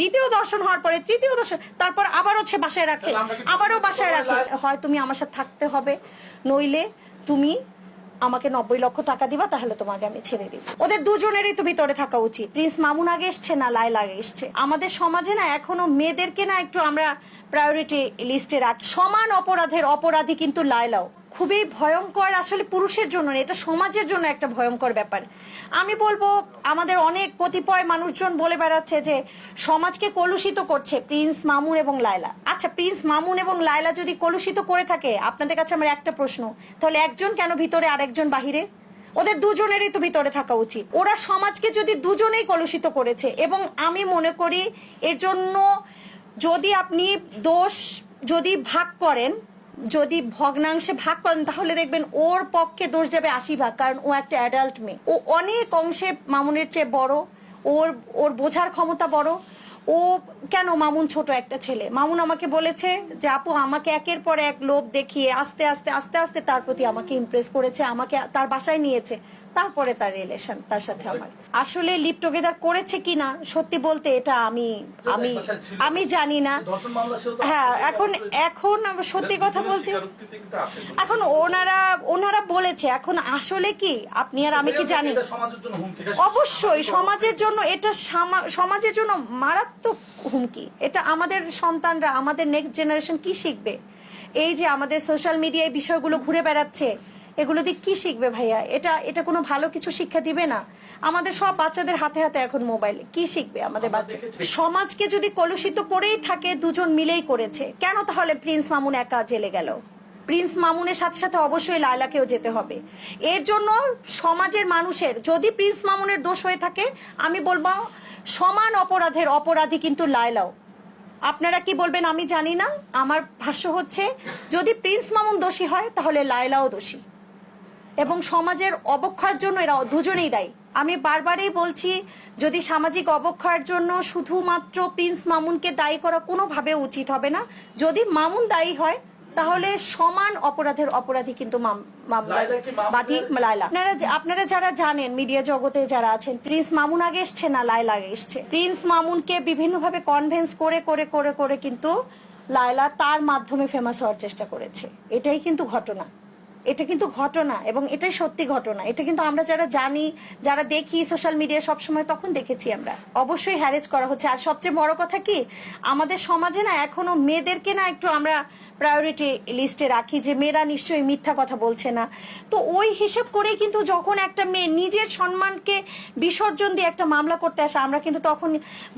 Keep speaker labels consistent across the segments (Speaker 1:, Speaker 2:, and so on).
Speaker 1: দ্বিতীয় দর্শন হওয়ার পরে তৃতীয় দর্শন তারপর আবার হচ্ছে বাসায় রাখে। আবারও বাসায় রাখে। হয় তুমি আমার সাথে থাকতে হবে নইলে তুমি আমাকে নব্বই লক্ষ টাকা দিবা তাহলে তোমাকে আমি ছেড়ে দিব। ওদের দুজনেরই তো ভিতরে থাকা উচিত। প্রিন্স মামুন আগে এসছে না লাইলা আগে এসছে? আমাদের সমাজে না এখনও মেয়েদেরকে না একটু আমরা প্রায়োরিটি লিস্টে রাখি। সমান অপরাধের অপরাধী কিন্তু লাইলাও খুবই ভয়ঙ্কর আসলে পুরুষের জন্য এটা সমাজের জন্য একটা ভয়ঙ্কর ব্যাপার। আমি বলব, আমাদের অনেক কতিপয় মানুষজন বলে বেড়াচ্ছে যে, সমাজকে কলুষিত করছে প্রিন্স মামুন এবং লায়লা। আচ্ছা প্রিন্স মামুন এবং লায়লা যদি কলুষিত করে থাকে, আপনাদের কাছে আমার একটা প্রশ্ন। তাহলে একজন কেন ভিতরে আরেকজন বাহিরে? ওদের দুজনেরই তো ভিতরে থাকা উচিত। ওরা সমাজকে যদি দুজনেই কলুষিত করেছে, এবং আমি মনে করি এর জন্য যদি আপনি দোষ যদি ভাগ করেন যদি ভগ্নাংশে ভাগ করেন, তাহলে দেখবেন ওর পক্ষে দোষ যাবে আশি ভাগ, কারণ ও একটা অ্যাডাল্ট মেয়ে। ও অনেক অংশে মামুনের চেয়ে বড়, ওর ওর বোঝার ক্ষমতা বড়। ও কেন মামুন ছোট একটা ছেলে? মামুন আমাকে বলেছে যে, আপু, আমাকে একের পর এক লোভ দেখিয়ে আস্তে আস্তে আস্তে আস্তে তার প্রতি আমাকে ইমপ্রেস করেছে, আমাকে তার বাসায় নিয়েছে। তারপরে তার রিলেশন তার সাথে আমার। আসলে লিপ টুগেদার করেছে কিনা সত্যি বলতে এটা আমি আমি আমি জানি না। হ্যাঁ এখন এখন সত্যি কথা বলতে। এখন ওনারা ওনারা বলেছে এখন আসলে কি? আপনি আর আমি কি জানি? অবশ্যই সমাজের জন্য এটা সমাজের জন্য মারাত্মক হুমকি। এটা আমাদের সন্তানরা আমাদের নেক্সট জেনারেশন কি শিখবে? এই যে আমাদের সোশ্যাল মিডিয়ায় বিষয়গুলো ঘুরে বেড়াচ্ছে এগুলো দিয়ে কি শিখবে ভাইয়া? এটা এটা কোনো ভালো কিছু শিক্ষা দিবে না? আমাদের সব বাচ্চাদের হাতে হাতে এখন মোবাইল। কি শিখবে আমাদের বাচ্চা? সমাজকে যদি কলুষিত করেই থাকে দুজন মিলেই করেছে কেন তাহলে প্রিন্স মামুন একা জেলে গেল? প্রিন্স মামুনের সাথে সাথে অবশ্যই লায়লাকেও যেতে হবে। এর জন্য সমাজের মানুষের যদি প্রিন্স মামুনের দোষ হয়ে থাকে আমি বলব সমান অপরাধের অপরাধী কিন্তু লায়লাও। আপনারা কি বলবেন আমি জানি না। আমার ভাষ্য হচ্ছে যদি প্রিন্স মামুন দোষী হয় তাহলে লায়লাও দোষী। এবং সমাজের অবক্ষয়ের জন্য এরা দুজনেই দায়ী। আমি বারবারই বলছি যদি সামাজিক অবক্ষয়ের জন্য শুধুমাত্র প্রিন্স মামুনকে দায়ী করা কোনোভাবে উচিত হবে না। যদি মামুন দায়ী হয় তাহলে সমান অপরাধের অপরাধী কিন্তু বাদী লায়লা। আপনারা আপনারা যারা জানেন মিডিয়া জগতে যারা আছেন প্রিন্স মামুন আগে এসছে না লায়লা আগে এসছে? প্রিন্স মামুনকে বিভিন্নভাবে কনভেন্স করে করে করে করে কিন্তু লায়লা তার মাধ্যমে ফেমাস হওয়ার চেষ্টা করেছে। এটাই কিন্তু ঘটনা। এটা কিন্তু ঘটনা এবং এটাই সত্যি ঘটনা। এটা কিন্তু আমরা যারা জানি, যারা দেখি সোশ্যাল মিডিয়া সবসময় তখন দেখেছি আমরা। অবশ্যই হ্যারেজ করা হচ্ছে। আর সবচেয়ে বড় কথা কি, আমাদের সমাজে না এখনও মেয়েদেরকে না একটু আমরা প্রায়োরিটি লিস্টে রাখি যে মেয়েরা নিশ্চয়ই মিথ্যা কথা বলছে না। তো ওই হিসেব করেই কিন্তু যখন একটা মেয়ে নিজের সম্মানকে বিসর্জন দিয়ে একটা মামলা করতে আসে, আমরা কিন্তু তখন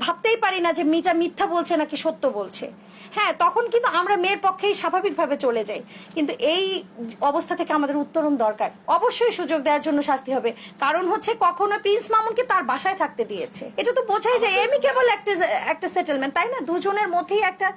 Speaker 1: ভাবতেই পারি না যে মেয়েটা মিথ্যা বলছে নাকি সত্য বলছে। হ্যাঁ তখন কিন্তু আমরা মেয়ের পক্ষেই স্বাভাবিকভাবে চলে যাই। কিন্তু এই অবস্থা থেকে আমাদের উত্তরণ দরকার। অবশ্যই সুযোগ দেওয়ার জন্য শাস্তি হবে। কারণ হচ্ছে কখনো প্রিন্স মামুনকে তার বাসায় থাকতে দিয়েছে। এটা তো বোঝাই যায় এমি কেবল একটা একটা সেটেলমেন্ট তাই না? দুজনের মধ্যেই একটা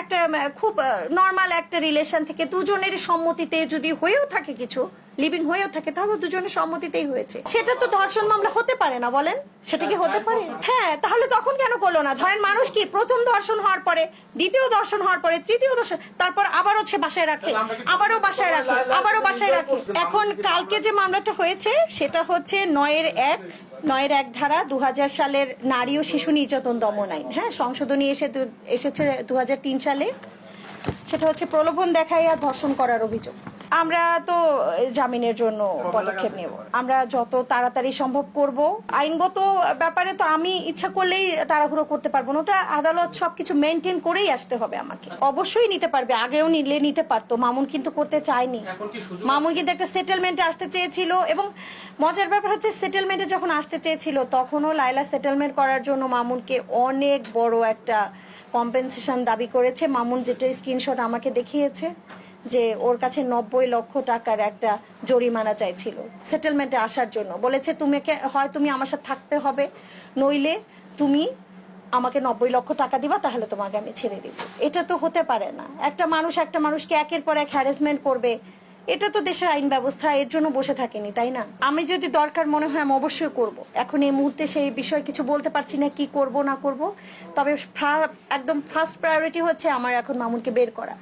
Speaker 1: একটা খুব নর্মাল একটা রিলেশন থেকে দুজনের সম্মতিতে যদি হয়েও থাকে কিছু লিভিং হয়েও থাকে তাহলে দুজনের সম্মতিতেই হয়েছে। সেটা তো ধর্ষণ মামলা হতে পারে না বলেন? সেটা কি হতে পারে? হ্যাঁ তাহলে তখন কেন করল না? ধরেন মানুষ কি প্রথম দর্শন হওয়ার পরে দ্বিতীয় দর্শন হওয়ার পরে তৃতীয় দর্শন তারপর আবার হচ্ছে বাসায় রাখে আবারও বাসায় রাখে আবারও বাসায় রাখে। এখন কালকে যে মামলাটা হয়েছে সেটা হচ্ছে নয়ের এক নয়ের এক ধারা দু হাজার সালের নারী ও শিশু নির্যাতন দমন আইন। হ্যাঁ সংশোধনী এসে এসেছে দু হাজার তিন সালে। সেটা হচ্ছে প্রলোভন দেখাইয়া ধর্ষণ করার অভিযোগ। আমরা তো জামিনের জন্য পদক্ষেপ নেব। আমরা যত তাড়াতাড়ি সম্ভব করব। আইনগত ব্যাপারে তো আমি ইচ্ছা করলেই তাড়াহুড়ো করতে পারব না। ওটা আদালত সবকিছু মেনটেন করেই আসতে হবে আমাকে। অবশ্যই নিতে পারবে আগেও নিলে নিতে পারতো। মামুন কিন্তু করতে চায়নি। মামুন কিন্তু একটা সেটেলমেন্টে আসতে চেয়েছিল এবং মজার ব্যাপার হচ্ছে সেটেলমেন্টে যখন আসতে চেয়েছিল তখনও লাইলা সেটেলমেন্ট করার জন্য মামুনকে অনেক বড় একটা কম্পেনসেশন দাবি করেছে। মামুন যেটা স্ক্রিনশট আমাকে দেখিয়েছে। যে ওর কাছে নব্বই লক্ষ টাকার একটা জরিমানা চাইছিল সেটেলমেন্টে আসার জন্য। বলেছে তুমি হয় তুমি আমার সাথে থাকতে হবে, নইলে তুমি আমাকে নব্বই লক্ষ টাকা দিবা, তাহলে তোমাকে আমি ছেড়ে দিব। এটা তো হতে পারে না। একটা মানুষ একটা মানুষকে একের পর এক হ্যারাসমেন্ট করবে, এটা তো দেশের আইন ব্যবস্থা, এর জন্য বসে থাকেনি, তাই না? আমি যদি দরকার মনে হয়, আমি অবশ্যই করব। এখন এই মুহূর্তে সেই বিষয়ে কিছু বলতে পারছি না, কি করব, না করব। তবে একদম ফার্স্ট প্রায়োরিটি হচ্ছে আমার এখন মামুনকে বের করা।